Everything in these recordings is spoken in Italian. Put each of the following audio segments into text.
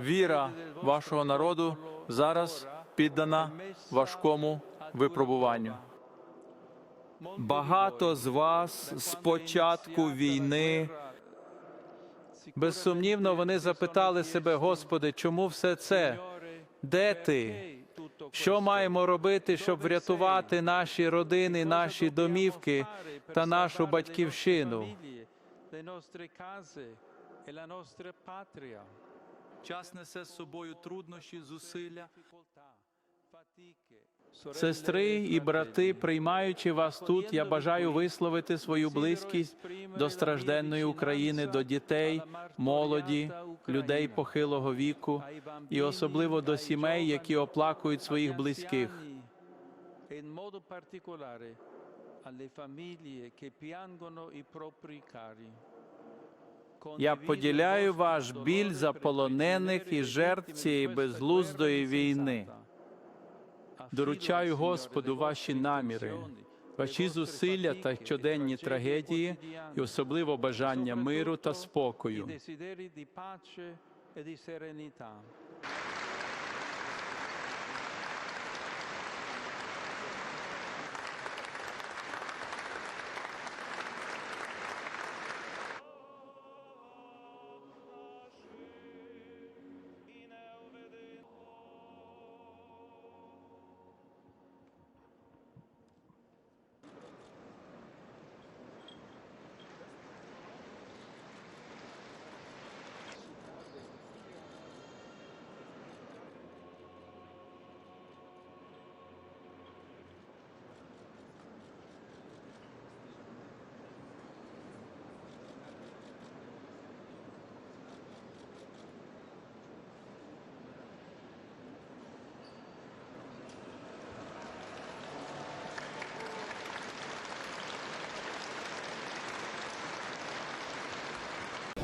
Віра вашого народу зараз піддана важкому випробуванню. Багато з вас з початку війни безсумнівно вони запитали себе, Господи, чому все це? Де ти? Що маємо робити, щоб врятувати наші родини, наші домівки та нашу батьківщину? Час несе з собою труднощі, зусилля. Сестри і брати, приймаючи вас тут, я бажаю висловити свою близькість до стражденної України, до дітей, молоді, людей похилого віку і особливо до сімей, які оплакують своїх близьких. E alle famiglie che piangono i propri cari. Я поділяю ваш біль за полонених і жертв цієї безглуздої війни. Доручаю Господу ваші наміри, ваші зусилля та щоденні трагедії, і особливо бажання миру та спокою.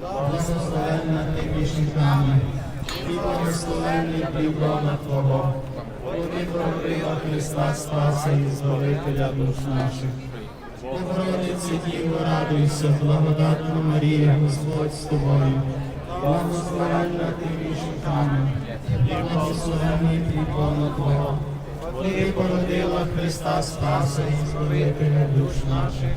Благословенна ти між жінками, і благословенний пліврона Твого, бо ти прорила Христа Спаса і Збавителя душ наших. Богородице Діво, радуйся, благодатна Марія, Господь з тобою, благословенна ти між жінками, і благословенний пліврона Твого, бо породила Христа Спаса і Збавителя душ наших.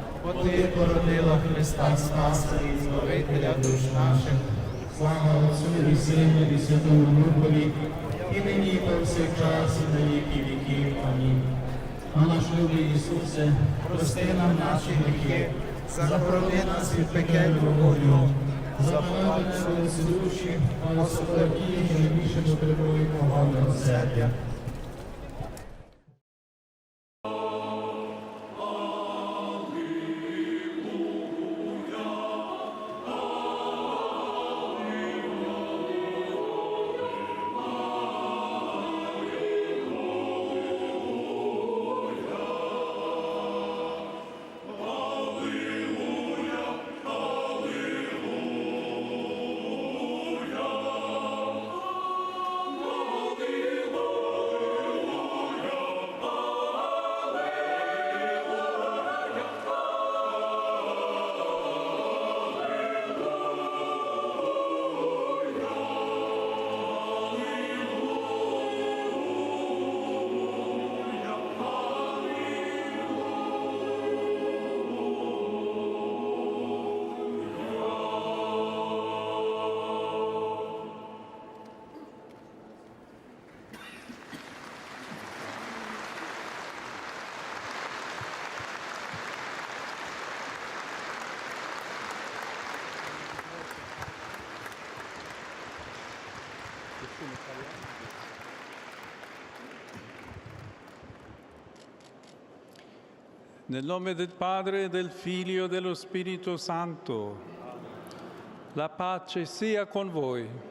Бо ти породила Христа Спаса і Збавителя душ наших. Слава Отцю і Сину і Святому Духові, і нині і повсякчас і на віки віків. Амінь. А наш любий Ісусе, прости нам наші гріхи, захорони нас від пекельного вогню, запали наші душі, а особливо ті, що найбільше потребують мого милосердя. Nel nome del Padre, del Figlio e dello Spirito Santo. La pace sia con voi.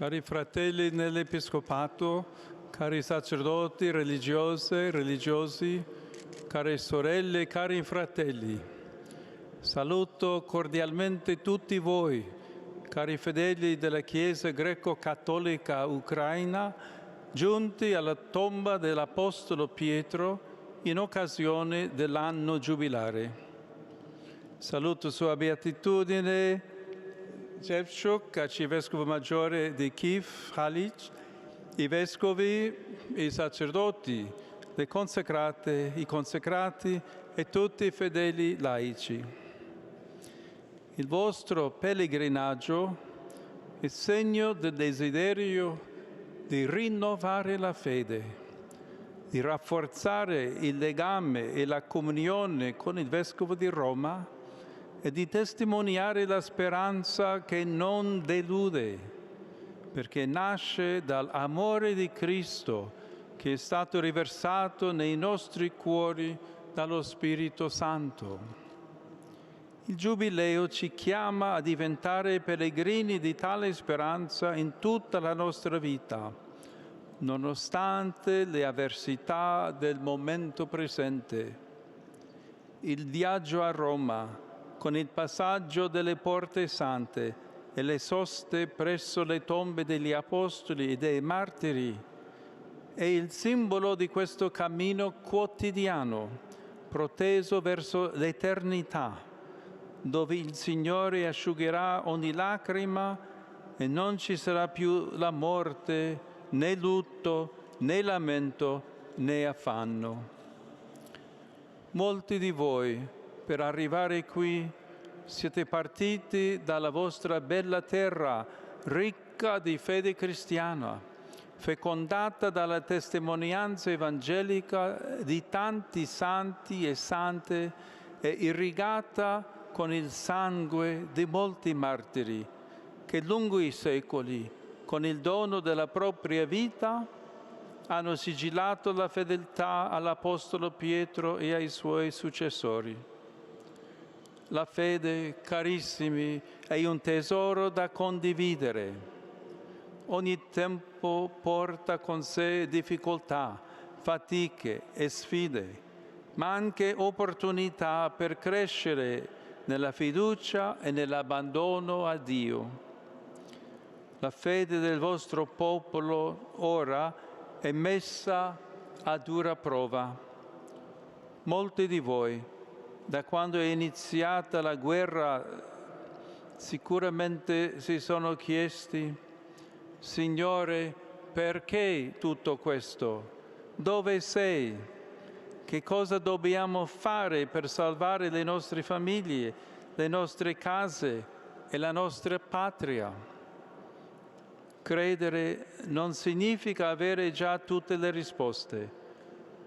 Cari fratelli nell'Episcopato, cari sacerdoti, religiose, religiosi, care sorelle, cari fratelli, saluto cordialmente tutti voi, cari fedeli della Chiesa greco-cattolica ucraina, giunti alla tomba dell'Apostolo Pietro in occasione dell'anno giubilare. Saluto Sua Beatitudine Shevchuk, arcivescovo maggiore di Kiev, Halic, i vescovi, i sacerdoti, le consacrate, i consacrati e tutti i fedeli laici. Il vostro pellegrinaggio è segno del desiderio di rinnovare la fede, di rafforzare il legame e la comunione con il Vescovo di Roma e di testimoniare la speranza che non delude, perché nasce dall'amore di Cristo che è stato riversato nei nostri cuori dallo Spirito Santo. Il Giubileo ci chiama a diventare pellegrini di tale speranza in tutta la nostra vita, nonostante le avversità del momento presente. Il viaggio a Roma, con il passaggio delle porte sante e le soste presso le tombe degli apostoli e dei martiri, è il simbolo di questo cammino quotidiano, proteso verso l'eternità dove il Signore asciugherà ogni lacrima e non ci sarà più la morte, né lutto, né lamento, né affanno. Molti di voi, per arrivare qui, siete partiti dalla vostra bella terra, ricca di fede cristiana, fecondata dalla testimonianza evangelica di tanti santi e sante e irrigata con il sangue di molti martiri che lungo i secoli, con il dono della propria vita, hanno sigillato la fedeltà all'Apostolo Pietro e ai suoi successori. La fede, carissimi, è un tesoro da condividere. Ogni tempo porta con sé difficoltà, fatiche e sfide, ma anche opportunità per crescere nella fiducia e nell'abbandono a Dio. La fede del vostro popolo ora è messa a dura prova. Molti di voi, da quando è iniziata la guerra, sicuramente si sono chiesti, Signore, perché tutto questo? Dove sei? Che cosa dobbiamo fare per salvare le nostre famiglie, le nostre case e la nostra patria? Credere non significa avere già tutte le risposte,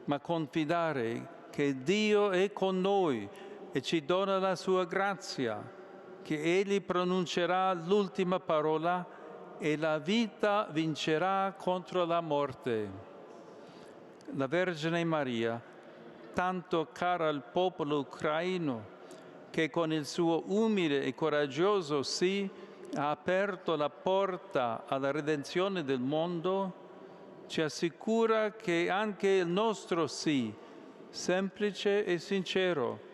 ma confidare che Dio è con noi e ci dona la sua grazia, che Egli pronuncerà l'ultima parola e la vita vincerà contro la morte. La Vergine Maria, tanto cara al popolo ucraino, che con il suo umile e coraggioso sì ha aperto la porta alla redenzione del mondo, ci assicura che anche il nostro sì, semplice e sincero,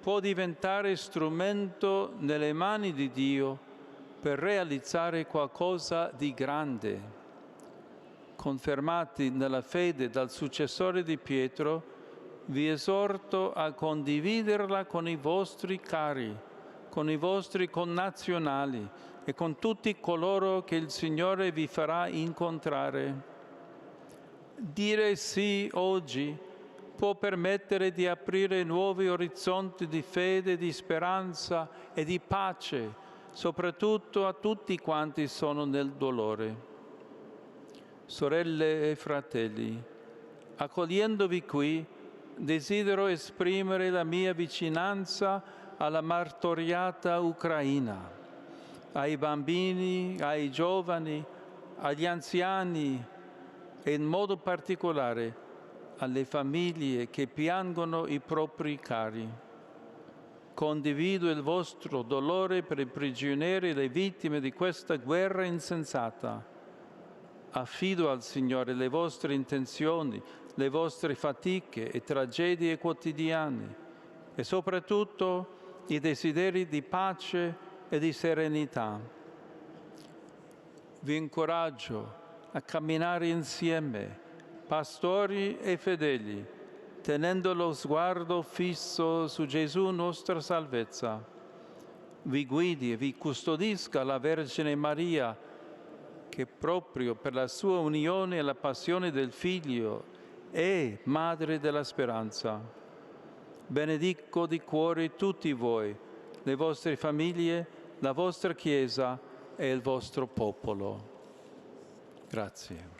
può diventare strumento nelle mani di Dio per realizzare qualcosa di grande. Confermati nella fede dal successore di Pietro, vi esorto a condividerla con i vostri cari, con i vostri connazionali e con tutti coloro che il Signore vi farà incontrare. Dire sì oggi può permettere di aprire nuovi orizzonti di fede, di speranza e di pace, soprattutto a tutti quanti sono nel dolore. Sorelle e fratelli, accogliendovi qui, desidero esprimere la mia vicinanza alla martoriata Ucraina ai bambini, ai giovani, agli anziani e in modo particolare alle famiglie che piangono i propri cari. Condivido il vostro dolore per i prigionieri e le vittime di questa guerra insensata Affido al Signore le vostre intenzioni, le vostre fatiche e tragedie quotidiane e soprattutto i desideri di pace e di serenità. Vi incoraggio a camminare insieme, pastori e fedeli, tenendo lo sguardo fisso su Gesù nostra salvezza. Vi guidi e vi custodisca la Vergine Maria, che proprio per la sua unione alla passione del Figlio è Madre della Speranza. Benedico di cuore tutti voi, le vostre famiglie, la vostra Chiesa e il vostro popolo. Grazie.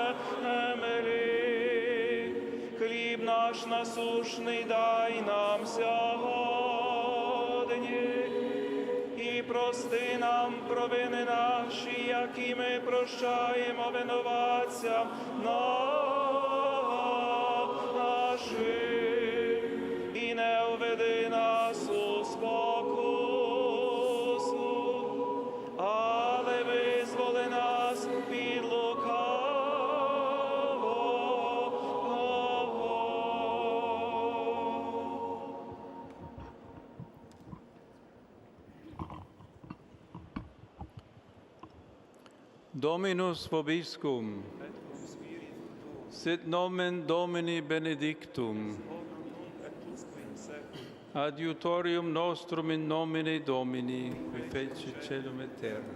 Насушний дай нам сьогодні, і прости нам провини наші, які ми прощаємо винуватцям нашим, Dominus vobiscum, sit nomen Domini benedictum, adiutorium nostrum in nomine Domini, qui fece celum et terra.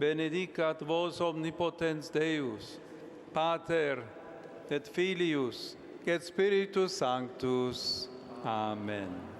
Benedicat vos omnipotens Deus, Pater, et Filius, et Spiritus Sanctus. Amen.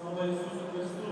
Senhor Jesus Cristo.